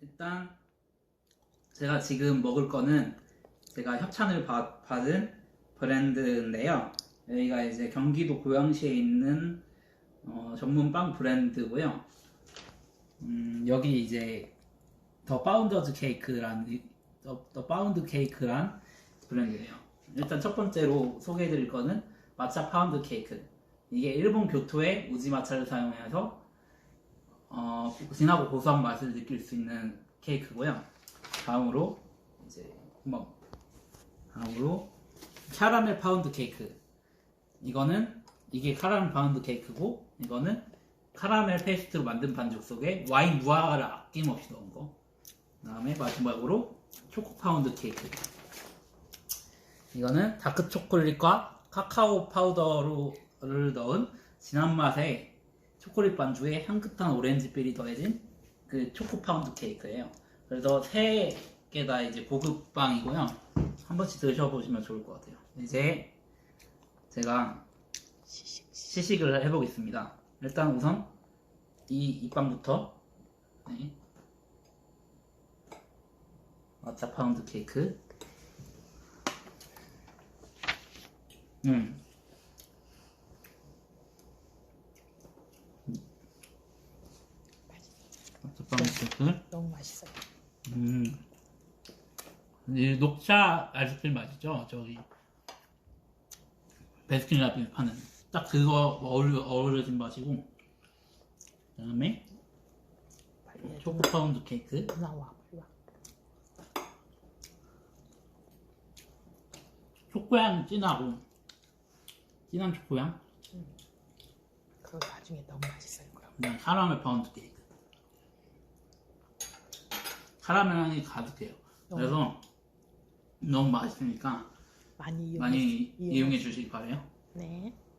일단 제가 지금 먹을 거는 제가 협찬을 받, 받은 브랜드인데요. 여기가 이제 경기도 고양시에 있는 어, 전문 빵 브랜드고요. 음, 여기 이제 더 파운더즈 케이크란 이- 더, 더 파운드 케이크란 브랜드예요. 일단 첫 번째로 소개해드릴 거는 마차 파운드 케이크. 이게 일본 교토의 우지 마차를 사용해서 어, 진하고 고소한 맛을 느낄 수 있는 케이크고요. 다음으로 이제 한번 다음으로 캐러멜 파운드 케이크. 이거는 이게 카라멜 파운드 케이크고 이거는 카라멜 페이스트로 만든 반죽 속에 와인 무화과를 아낌없이 넣은 거. 그다음에 마지막으로 초코 파운드 케이크. 이거는 다크 초콜릿과 카카오 파우더를 넣은 진한 맛의 초콜릿 반죽에 향긋한 오렌지필이 더해진 그 초코 파운드 케이크예요. 그래서 세 개 다 이제 고급 빵이고요. 한 번씩 드셔보시면 좋을 것 같아요. 이제 제가 시식을 해보겠습니다. 일단 우선 이, 이 빵부터 네. 마차 파운드 케이크 음. 마차 파운드 케이크 너무 맛있어요. 음. 이 녹차 아이스크림 맛이죠? 저기 베스킨라빈스 파는 딱 그거 어울려 어우러진 맛이고 그 다음에 빨리 해. 초코 파운드 케이크 나와 빨리 와. 초코향 진하고 진한 초코향 그거 나중에 너무 맛있어요. 그럼. 그다음 카라멜 파운드 케이크 카라멜 향이 가득해요 그래서 너무 맛있으니까 많이 이용해. 많이 이용해. 이용해 주시기 바래요 네.